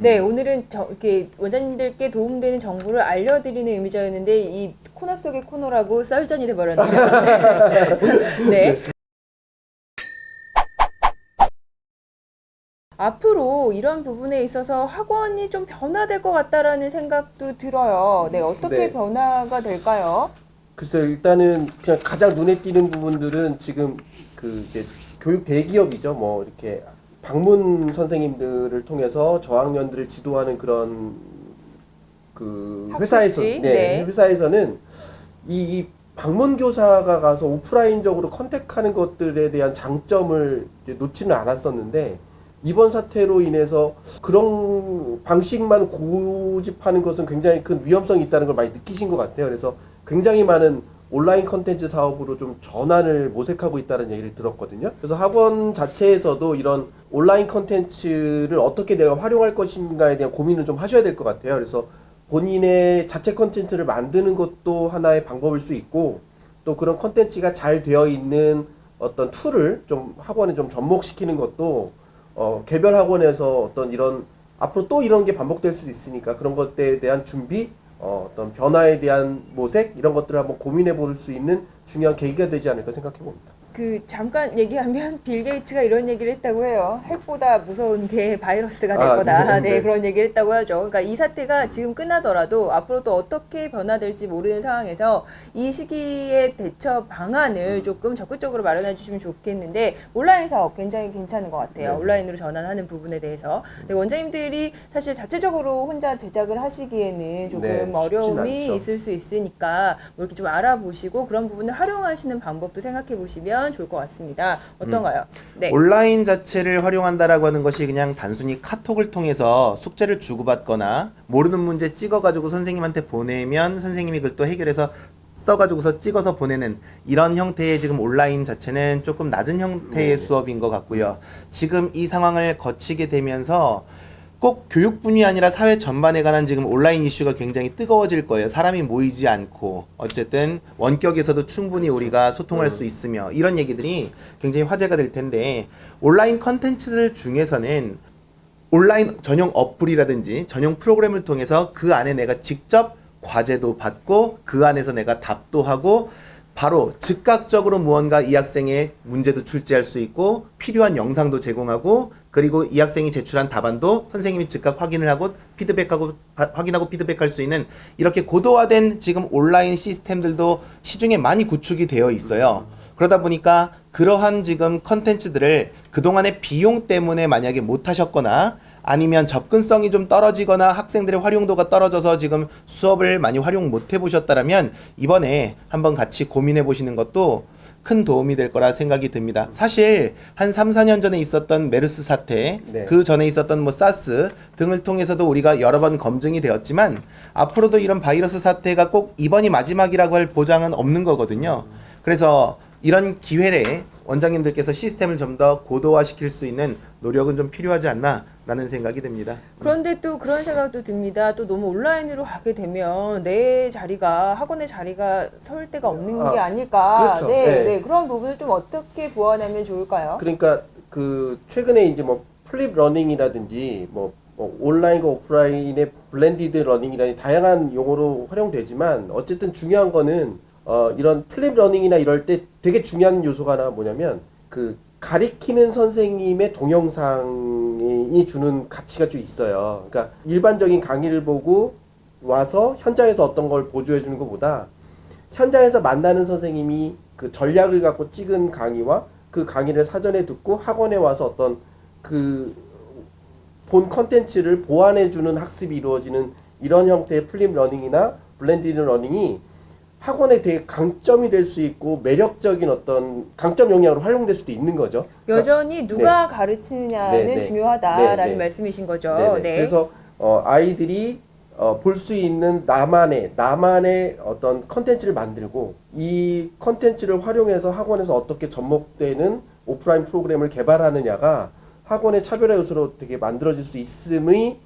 네, 오늘은 저, 이렇게 원장님들께 도움되는 정보를 알려드리는 의미자였는데 이 코너 속의 코너라고 썰전이 돼버렸네요. 네. 앞으로 이런 부분에 있어서 학원이 좀 변화될 것 같다라는 생각도 들어요. 네, 어떻게 네. 변화가 될까요? 글쎄요, 일단은 그냥 가장 눈에 띄는 부분들은 지금 그 이제 교육 대기업이죠. 뭐 이렇게 방문 선생님들을 통해서 저학년들을 지도하는 그런 그? 회사에서 네, 네. 회사에서는 이, 이 방문 교사가 가서 오프라인적으로 컨택하는 것들에 대한 장점을 놓지는 않았었는데 이번 사태로 인해서 그런 방식만 고집하는 것은 굉장히 큰 위험성이 있다는 걸 많이 느끼신 것 같아요. 그래서 굉장히 많은 온라인 컨텐츠 사업으로 좀 전환을 모색하고 있다는 얘기를 들었거든요. 그래서 학원 자체에서도 이런 온라인 컨텐츠를 어떻게 내가 활용할 것인가에 대한 고민을 좀 하셔야 될 것 같아요. 그래서 본인의 자체 컨텐츠를 만드는 것도 하나의 방법일 수 있고 또 그런 컨텐츠가 잘 되어 있는 어떤 툴을 좀 학원에 좀 접목시키는 것도 어, 개별 학원에서 어떤 이런 앞으로 또 이런 게 반복될 수도 있으니까 그런 것들에 대한 준비, 어, 어떤 변화에 대한 모색 이런 것들을 한번 고민해 볼 수 있는 중요한 계기가 되지 않을까 생각해 봅니다. 그 잠깐 얘기하면 빌 게이츠가 이런 얘기를 했다고 해요. 핵보다 무서운 게 바이러스가 될 아, 거다. 네, 네, 네. 그런 얘기를 했다고 하죠. 그러니까 이 사태가 지금 끝나더라도 앞으로 또 어떻게 변화될지 모르는 상황에서 이 시기에 대처 방안을 조금 적극적으로 마련해 주시면 좋겠는데 온라인 사업 굉장히 괜찮은 것 같아요. 네. 온라인으로 전환하는 부분에 대해서. 근데 원장님들이 사실 자체적으로 혼자 제작을 하시기에는 조금 네, 어려움이. 있을 수 있으니까 뭐 이렇게 좀 알아보시고 그런 부분을 활용하시는 방법도 생각해 보시면 좋을 것 같습니다. 어떤가요? 네. 온라인 자체를 활용한다라고 하는 것이 그냥 단순히 카톡을 통해서 숙제를 주고받거나 모르는 문제 찍어가지고 선생님한테 보내면 선생님이 그걸 또 해결해서 써가지고서 찍어서 보내는 이런 형태의 지금 온라인 자체는 조금 낮은 형태의 네. 수업인 것 같고요. 지금 이 상황을 거치게 되면서 꼭 교육뿐이 아니라 사회 전반에 관한 지금 온라인 이슈가 굉장히 뜨거워질 거예요. 사람이 모이지 않고 어쨌든 원격에서도 충분히 우리가 소통할 수 있으며 이런 얘기들이 굉장히 화제가 될 텐데 온라인 컨텐츠들 중에서는 온라인 전용 어플이라든지 전용 프로그램을 통해서 그 안에 내가 직접 과제도 받고 그 안에서 내가 답도 하고 바로 즉각적으로 무언가 이 학생의 문제도 출제할 수 있고 필요한 영상도 제공하고 그리고 이 학생이 제출한 답안도 선생님이 즉각 확인을 하고 피드백하고 하- 확인하고 피드백할 수 있는 이렇게 고도화된 지금 온라인 시스템들도 시중에 많이 구축이 되어 있어요. 그러다 보니까 그러한 지금 컨텐츠들을 그동안의 비용 때문에 만약에 못 하셨거나 아니면 접근성이 좀 떨어지거나 학생들의 활용도가 떨어져서 지금 수업을 많이 활용 못 해보셨다라면 이번에 한번 같이 고민해 보시는 것도 큰 도움이 될 거라 생각이 듭니다. 사실 한 3, 4년 전에 있었던 메르스 사태, 네. 그 전에 있었던 뭐 사스 등을 통해서도 우리가 여러 번 검증이 되었지만 앞으로도 이런 바이러스 사태가 꼭 이번이 마지막이라고 할 보장은 없는 거거든요. 그래서 이런 기회에 원장님들께서 시스템을 좀 더 고도화시킬 수 있는 노력은 좀 필요하지 않나라는 생각이 듭니다. 그런데 또 그런 생각도 듭니다. 또 너무 온라인으로 가게 되면 내 자리가 학원의 자리가 설 데가 없는 아, 게 아닐까. 그렇죠. 네, 네. 네. 그런 부분을 좀 어떻게 보완하면 좋을까요? 그러니까 그 최근에 이제 뭐 플립 러닝이라든지 뭐, 뭐 온라인과 오프라인의 블렌디드 러닝이라는 다양한 용어로 활용되지만 어쨌든 중요한 거는 어 이런 플립 러닝이나 이럴 때 되게 중요한 요소가 하나 뭐냐면 그 가리키는 선생님의 동영상이 주는 가치가 좀 있어요. 그러니까 일반적인 강의를 보고 와서 현장에서 어떤 걸 보조해 주는 것보다 현장에서 만나는 선생님이 그 전략을 갖고 찍은 강의와 그 강의를 사전에 듣고 학원에 와서 어떤 그 본 컨텐츠를 보완해 주는 학습이 이루어지는 이런 형태의 플립 러닝이나 블렌디드 러닝이 학원에 되게 강점이 될 수 있고 매력적인 어떤 강점 영향으로 활용될 수도 있는 거죠. 여전히 누가 가르치느냐는 네, 네. 중요하다라는 네, 네. 말씀이신 거죠. 네 네. 네. 그래서 어, 아이들이 어, 볼 수 있는 나만의 나만의 어떤 컨텐츠를 만들고 이 컨텐츠를 활용해서 학원에서 어떻게 접목되는 오프라인 프로그램을 개발하느냐가 학원의 차별화 요소로 되게 만들어질 수 있음의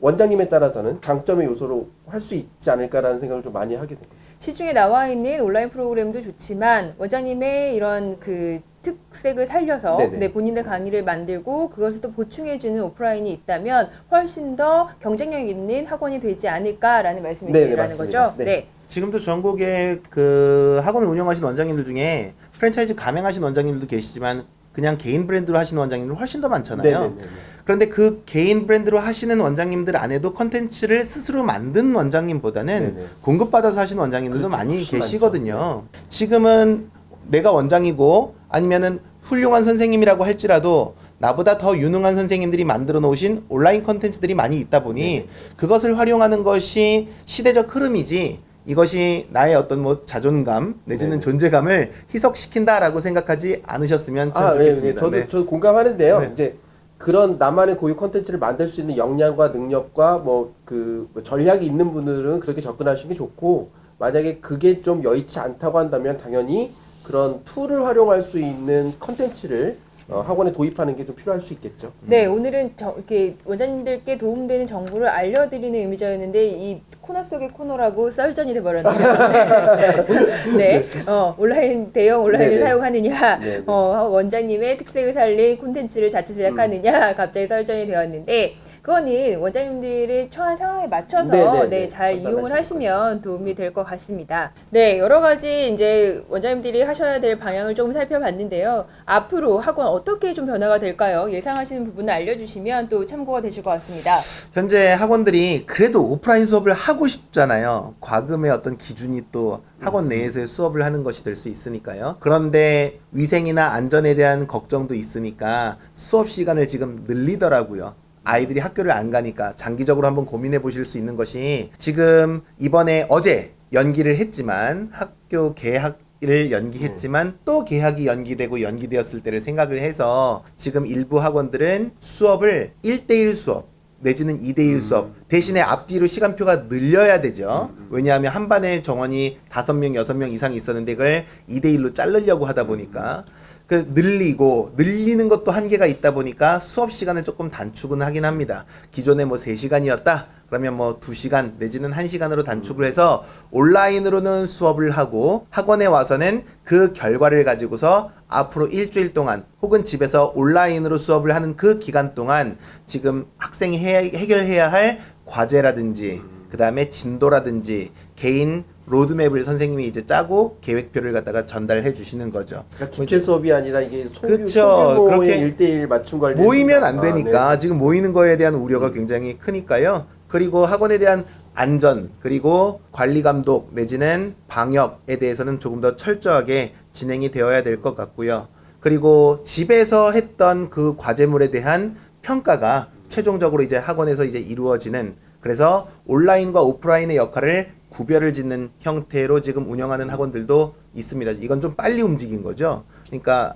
원장님에 따라서는 장점의 요소로 할 수 있지 않을까라는 생각을 좀 많이 하게 됩니다. 시중에 나와 있는 온라인 프로그램도 좋지만 원장님의 이런 그 특색을 살려서 네네. 네, 본인의 강의를 만들고 그것을 또 보충해주는 오프라인이 있다면 훨씬 더 경쟁력 있는 학원이 되지 않을까라는 말씀이시라는. 거죠. 네. 네. 지금도 전국에 그 학원을 운영하시는 원장님들 중에 프랜차이즈 가맹하시는 원장님들도 계시지만 그냥 개인 브랜드로 하시는 원장님들 훨씬 더 많잖아요. 네네네. 그런데 그 개인 브랜드로 하시는 원장님들 안에도 컨텐츠를 스스로 만든 원장님보다는 네네. 공급받아서 하시는 원장님들도 그렇죠. 많이 계시거든요. 지금은 내가 원장이고 아니면은 훌륭한 선생님이라고 할지라도 나보다 더 유능한 선생님들이 만들어 놓으신 온라인 컨텐츠들이 많이 있다 보니 네네. 그것을 활용하는 것이 시대적 흐름이지 이것이 나의 어떤 뭐 자존감 내지는 네네. 존재감을 희석시킨다라고 생각하지 않으셨으면 참 아, 네, 네. 좋겠습니다. 저도 네. 저 공감하는데요. 네. 이제 그런 나만의 고유 콘텐츠를 만들 수 있는 역량과 능력과 뭐그 전략이 있는 분들은 그렇게 접근하시는 게 좋고 만약에 그게 좀 여의치 않다고 한다면 당연히 그런 툴을 활용할 수 있는 콘텐츠를 어, 학원에 도입하는 게 좀 필요할 수 있겠죠. 네, 오늘은 저, 이렇게 원장님들께 도움되는 정보를 알려드리는 의미자였는데 이 코너 속의 코너라고 썰전이 돼버렸네요. 네, 어, 온라인 대형 온라인을 네네. 사용하느냐, 네네. 어, 원장님의 특색을 살린 콘텐츠를 자체 제작하느냐, 갑자기 썰전이 되었는데 그거는 원장님들의 처한 상황에 맞춰서 네네네. 네, 잘 이용을 하시면 도움이 될 것 같습니다. 네, 여러 가지 이제 원장님들이 하셔야 될 방향을 조금 살펴봤는데요. 앞으로 학원 어떻게 좀 변화가 될까요? 예상하시는 부분을 알려주시면 또 참고가 되실 것 같습니다. 현재 학원들이 그래도 오프라인 수업을 하고 싶잖아요. 과금의 어떤 기준이 또 학원 내에서의 수업을 하는 것이 될 수 있으니까요. 그런데 위생이나 안전에 대한 걱정도 있으니까 수업 시간을 지금 늘리더라고요. 아이들이 학교를 안 가니까 장기적으로 한번 고민해 보실 수 있는 것이 지금 이번에 어제 연기를 했지만 학교 개학 을 연기했지만 또 개학이 연기되고 연기되었을 때를 생각을 해서 지금 일부 학원들은 수업을 1대1 수업 내지는 2대1 수업 대신에 앞뒤로 시간표가 늘려야 되죠. 왜냐하면 한 반에 정원이 5명, 6명 이상 있었는데 그걸 2대1로 자르려고 하다 보니까 그 늘리고 늘리는 것도 한계가 있다 보니까 수업 시간을 조금 단축은 하긴 합니다. 기존에 뭐 3시간이었다. 그러면 뭐 2시간 내지는 1시간으로 단축을 해서 온라인으로는 수업을 하고 학원에 와서는 그 결과를 가지고서 앞으로 일주일 동안 혹은 집에서 온라인으로 수업을 하는 그 기간 동안 지금 학생이 해, 해결해야 할 과제라든지 그 다음에 진도라든지 개인 로드맵을 선생님이 이제 짜고 계획표를 갖다가 전달해 주시는 거죠. 그러니까 집체 수업이 아니라 이게. 소규모의 그렇게 1대1 맞춤 관리 모이면 안 되니까 네. 지금 모이는 거에 대한 우려가 굉장히 크니까요. 그리고 학원에 대한 안전 그리고 관리 감독 내지는 방역에 대해서는 조금 더 철저하게 진행이 되어야 될 것 같고요. 그리고 집에서 했던 그 과제물에 대한 평가가 최종적으로 이제 학원에서 이제 이루어지는 그래서 온라인과 오프라인의 역할을 구별을 짓는 형태로 지금 운영하는 학원들도 있습니다. 이건 좀 빨리 움직인 거죠. 그러니까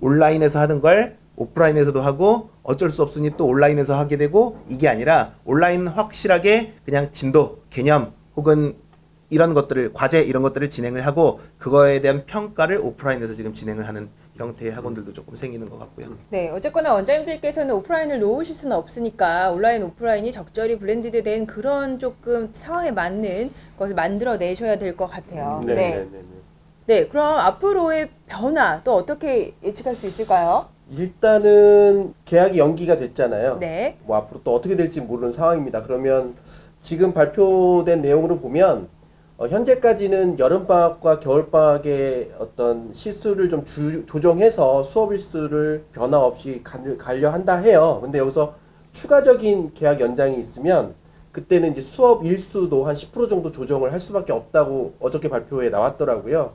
온라인에서 하는 걸 오프라인에서도 하고 어쩔 수 없으니 또 온라인에서 하게 되고 이게 아니라 온라인 확실하게 그냥 진도, 개념 혹은 이런 것들을 과제 이런 것들을 진행을 하고 그거에 대한 평가를 오프라인에서 지금 진행을 하는 형태의 학원들도 조금 생기는 것 같고요. 네, 어쨌거나 원장님들께서는 오프라인을 놓으실 수는 없으니까 온라인, 오프라인이 적절히 블렌디드 된 그런 조금 상황에 맞는 것을 만들어 내셔야 될 것 같아요. 네, 네. 네, 네, 네. 네, 그럼 앞으로의 변화 또 어떻게 예측할 수 있을까요? 일단은 계약이 연기가 됐잖아요. 네. 뭐 앞으로 또 어떻게 될지 모르는 상황입니다. 그러면 지금 발표된 내용으로 보면 어, 현재까지는 여름방학과 겨울방학의 어떤 시수를 좀 주- 조정해서 수업 일수를 변화 없이 가- 가려 한다 해요. 근데 여기서 추가적인 계약 연장이 있으면 그때는 이제 수업 일수도 한 10% 정도 조정을 할 수밖에 없다고 어저께 발표에 나왔더라고요.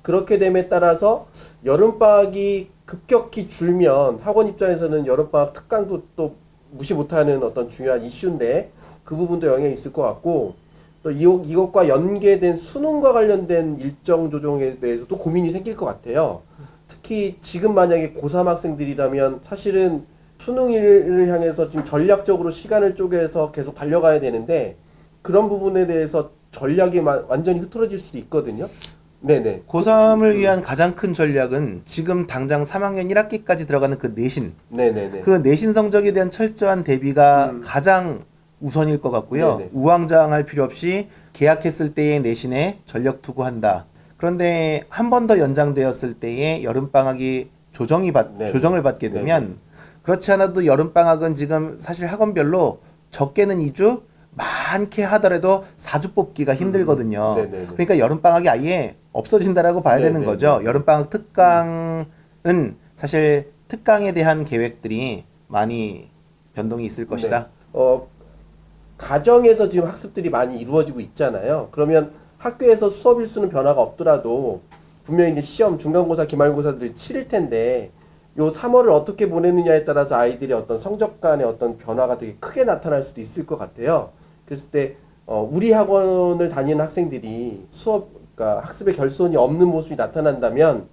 그렇게 됨에 따라서 여름방학이 급격히 줄면 학원 입장에서는 여름방학 특강도 또 무시 못하는 어떤 중요한 이슈인데 그 부분도 영향이 있을 것 같고 또 이, 이것과 연계된 수능과 관련된 일정 조정에 대해서도 고민이 생길 것 같아요. 특히 지금 만약에 고3 학생들이라면 사실은 수능일을 향해서 지금 전략적으로 시간을 쪼개서 계속 달려가야 되는데 그런 부분에 대해서 전략이 마- 완전히 흐트러질 수도 있거든요. 네네. 고3을 위한 가장 큰 전략은 지금 당장 3학년 1학기까지 들어가는 그 내신 네네네. 그 내신 성적에 대한 철저한 대비가 음. 가장 우선일 것 같고요. 네네. 우왕좌왕할 필요 없이 계약했을 때의 내신에 전력 투구한다. 그런데 한 번 더 연장되었을 때의 여름 방학이 조정이 받 네네. 조정을 받게 되면 그렇지 않아도 여름 방학은 지금 사실 학원별로 적게는 2주 많게 하더라도 4주 뽑기가 힘들거든요. 음. 그러니까 여름 방학이 아예 없어진다라고 봐야 되는 네네네. 거죠. 여름 방학 특강은 사실 특강에 대한 계획들이 많이 변동이 있을 것이다. 네. 어, 가정에서 지금 학습들이 많이 이루어지고 있잖아요. 그러면 학교에서 수업 일수는 변화가 없더라도 분명히 이제 시험, 중간고사, 기말고사들을 치를 텐데 요 3월을 어떻게 보내느냐에 따라서 아이들의 어떤 성적 간의 어떤 변화가 되게 크게 나타날 수도 있을 것 같아요. 그랬을 때 어, 우리 학원을 다니는 학생들이 수업, 그러니까 학습의 결손이 없는 모습이 나타난다면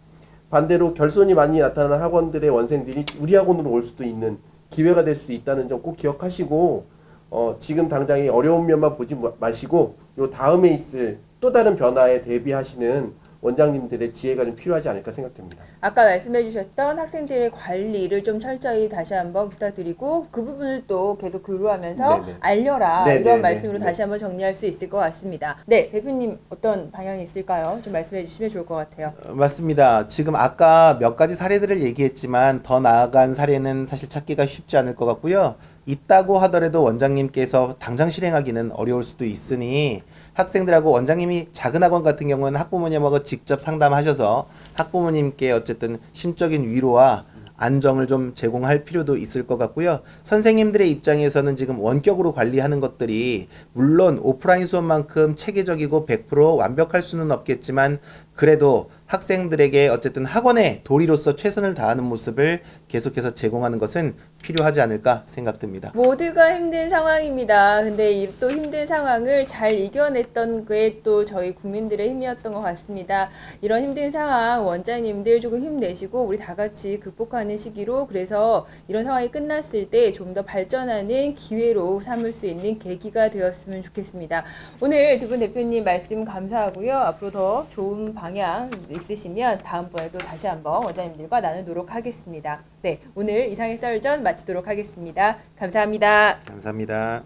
반대로 결손이 많이 나타나는 학원들의 원생들이 우리 학원으로 올 수도 있는 기회가 될 수도 있다는 점 꼭 기억하시고 어, 지금 당장의 어려운 면만 보지 마- 마시고 요 다음에 있을 또 다른 변화에 대비하시는 원장님들의 지혜가 좀 필요하지 않을까 생각됩니다. 아까 말씀해 주셨던 학생들의 관리를 좀 철저히 다시 한번 부탁드리고 그 부분을 또 계속 교류하면서 네네. 알려라 네네네. 이런 말씀으로 네. 다시 한번 정리할 수 있을 것 같습니다. 네, 대표님 어떤 방향이 있을까요? 좀 말씀해 주시면 좋을 것 같아요. 어, 맞습니다. 지금 아까 몇 가지 사례들을 얘기했지만 더 나아간 사례는 사실 찾기가 쉽지 않을 것 같고요. 있다고 하더라도 원장님께서 당장 실행하기는 어려울 수도 있으니 학생들하고 원장님이 작은 학원 같은 경우는 학부모님하고 직접 상담하셔서 학부모님께 어쨌든 심적인 위로와 안정을 좀 제공할 필요도 있을 것 같고요. 선생님들의 입장에서는 지금 원격으로 관리하는 것들이 물론 오프라인 수업만큼 체계적이고 100% 완벽할 수는 없겠지만 그래도 학생들에게 어쨌든 학원의 도리로서 최선을 다하는 모습을 계속해서 제공하는 것은 필요하지 않을까 생각됩니다. 모두가 힘든 상황입니다. 근데 이또 힘든 상황을 잘 이겨냈던 게 또 저희 국민들의 힘이었던 것 같습니다. 이런 힘든 상황 원장님들 조금 힘내시고 우리 다 같이 극복하는 시기로 그래서 이런 상황이 끝났을 때 좀 더 발전하는 기회로 삼을 수 있는 계기가 되었으면 좋겠습니다. 오늘 두 분 대표님 말씀 감사하고요. 앞으로 더 좋은 방향 있으시면 다음번에도 다시 한번 원장님들과 나누도록 하겠습니다. 네, 오늘 이상의 썰전 마치도록 하겠습니다. 감사합니다. 감사합니다.